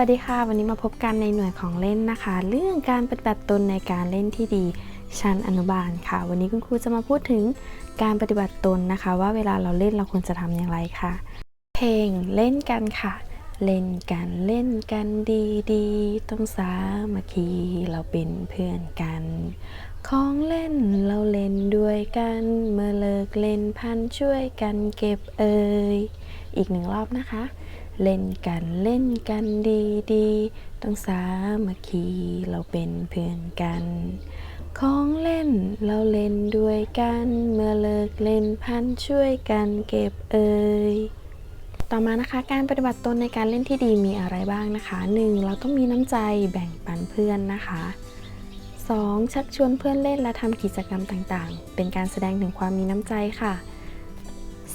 วัสดีค่ะ วันนี้มาพบกันในหน่วยของเล่นนะคะ เรื่องการปฏิบัติตนในการเล่นที่ดีชั้นอนุบาลค่ะ วันนี้คุณครูจะมาพูดถึงการปฏิบัติตนนะคะ ว่าเวลาเราเล่นเราควรจะทำอย่างไรค่ะ เพลงเล่นกันค่ะ เล่นกันเล่นกันดีดีต้องสามัคคีเราเป็นเพื่อนกัน ของเล่นเราเล่นด้วยกัน เมื่อเลิกเล่นพันช่วยกันเก็บเอ่ยอีกหนึ่งรอบนะคะ เล่นกันเล่นกันดีดีๆต้องสามัคคีเราเป็นเพื่อนกัน ของเล่นเราเล่นด้วยกัน เมื่อเลิกเล่นพันช่วยกันเก็บเอ่ยต่อมานะคะการปฏิบัติตนในการเล่นที่ดีมีอะไรบ้างนะคะ 1. เราต้องมีน้ำใจแบ่งปันเพื่อนนะคะ 2. ชักชวนเพื่อนเล่นและทำกิจกรรมต่างๆ เป็นการแสดงถึงความมีน้ำใจค่ะ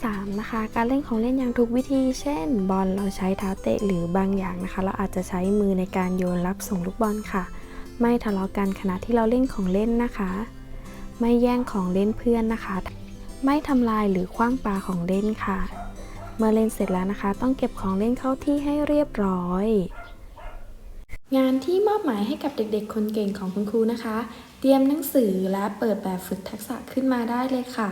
3. นะคะการเล่นของเล่นอย่างถูกวิธี เช่น บอลเราใช้เท้าเตะหรือบางอย่างนะคะ เราอาจจะใช้มือในการโยนรับส่งลูกบอลค่ะ ไม่ทะเลาะกันขณะที่เราเล่นของเล่นนะคะ ไม่แย่งของเล่นเพื่อนนะคะ ไม่ทำลายหรือคว้างปลาของเล่นค่ะ เมื่อเล่นเสร็จแล้วนะคะ ต้องเก็บของเล่นเข้าที่ให้เรียบร้อยงานที่มอบหมายให้กับเด็กๆ คนเก่งของคุณครูนะคะ เตรียมหนังสือและเปิดแบบฝึกทักษะขึ้นมาได้เลยค่ะ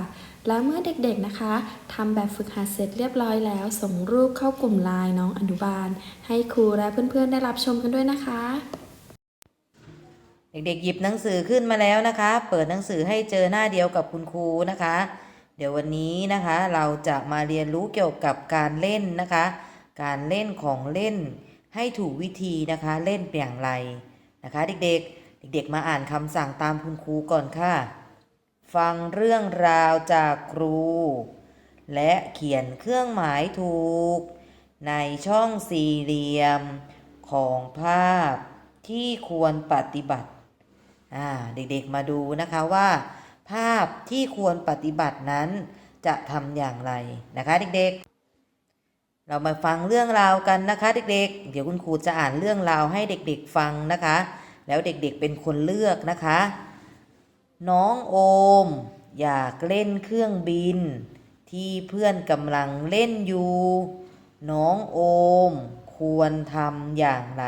แล้วเมื่อเด็กๆนะคะทำแบบฝึกหัดเสร็จเรียบร้อยแล้ว ส่งรูปเข้ากลุ่มไลน์น้องอนุบาล ให้ครูและเพื่อนๆได้รับชมกันด้วยนะคะ เด็กๆหยิบหนังสือขึ้นมาแล้วนะคะ เปิดหนังสือให้เจอหน้าเดียวกับคุณครูนะคะ เดี๋ยววันนี้นะคะเราจะมาเรียนรู้เกี่ยวกับการเล่นนะคะ การเล่นของเล่นให้ถูกวิธีนะคะเล่นอย่างไรนะคะ เด็กๆ เด็กๆ มาอ่านคำสั่งตามคุณครูก่อนค่ะ ฟังเรื่องราวจากครู และเขียนเครื่องหมายถูก ในช่องสี่เหลี่ยมของภาพที่ควรปฏิบัติ อ่า เด็กๆ มาดูนะคะว่า ภาพที่ควรปฏิบัตินั้นจะทำอย่างไรนะคะเด็กๆ เรามาฟังเรื่องราวกันนะคะเด็กๆ เดี๋ยวคุณครูจะอ่านเรื่องราวให้เด็กๆ ฟังนะคะ แล้วเด็กๆเป็นคนเลือกนะคะ น้องโอม อยากเล่นเครื่องบิน ที่เพื่อนกำลังเล่นอยู่ น้องโอม ควรทำอย่างไร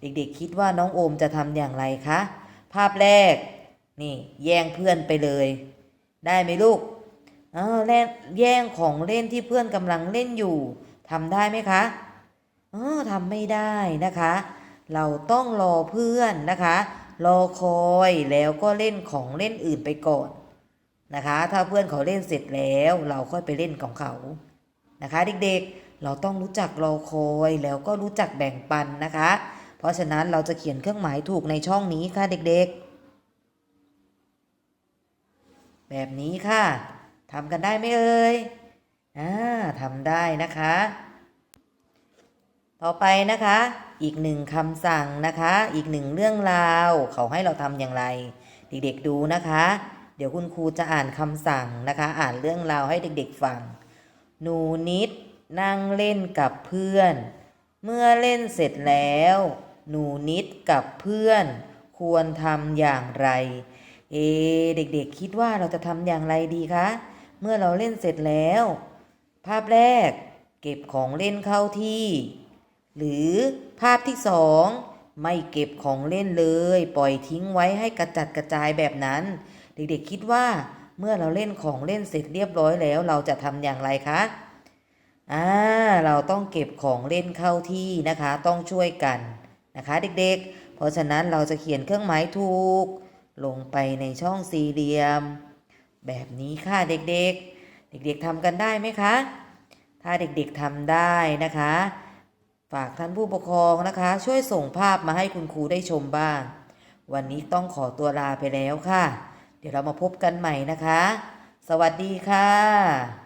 เด็กๆคิดว่าน้องโอมจะทำอย่างไรคะ ภาพแรก นี่แย่งเพื่อนไปเลย ได้ไหมลูกเออเล่นแย่งของเล่นที่เพื่อนกำลังเล่นอยู่ทำได้ไหมคะเออทำไม่ได้นะคะ เราต้องรอเพื่อนนะคะ รอคอยแล้วก็เล่นของเล่นอื่นไปก่อนนะคะ ถ้าเพื่อนเขาเล่นเสร็จแล้ว เราค่อยไปเล่นของเขานะคะ เด็กๆ เราต้องรู้จักรอคอยแล้วก็รู้จักแบ่งปันนะคะ เพราะฉะนั้นเราจะเขียนเครื่องหมายถูกในช่องนี้ค่ะเด็กๆ แบบนี้ค่ะทำกันได้ไหมเอ่ยอ่าทำได้นะคะ ต่อไปนะคะ อีกหนึ่งคำสั่งนะคะ อีกหนึ่งเรื่องราว เขาให้เราทำอย่างไร เด็กๆดูนะคะ เดี๋ยวคุณครูจะอ่านคำสั่งนะคะ อ่านเรื่องราวให้เด็กๆฟัง หนูนิดนั่งเล่นกับเพื่อน เมื่อเล่นเสร็จแล้ว หนูนิดกับเพื่อน ควรทำอย่างไร เอ เด็กๆ คิดว่าเราจะทำอย่างไรดีคะ เมื่อเราเล่นเสร็จแล้ว ภาพแรก เก็บของเล่นเข้าที่ หรือภาพที่สองไม่เก็บของเล่นเลย ปล่อยทิ้งไว้ให้กระจัดกระจายแบบนั้น เด็กๆคิดว่าเมื่อเราเล่นของเล่นเสร็จเรียบร้อยแล้ว เราจะทำอย่างไรคะอ่าเราต้องเก็บของเล่นเข้าที่นะคะ ต้องช่วยกันนะคะเด็กๆ เพราะฉะนั้นเราจะเขียนเครื่องหมายถูก ลงไปในช่องสี่เหลี่ยม แบบนี้ค่ะเด็กๆ เด็กๆทำกันได้ไหมคะ ถ้าเด็กๆทำได้นะคะ ฝากท่านผู้ปกครองนะคะ ช่วยส่งภาพมาให้คุณครูได้ชมบ้าง วันนี้ต้องขอตัวลาไปแล้วค่ะ เดี๋ยวเรามาพบกันใหม่นะคะ สวัสดีค่ะ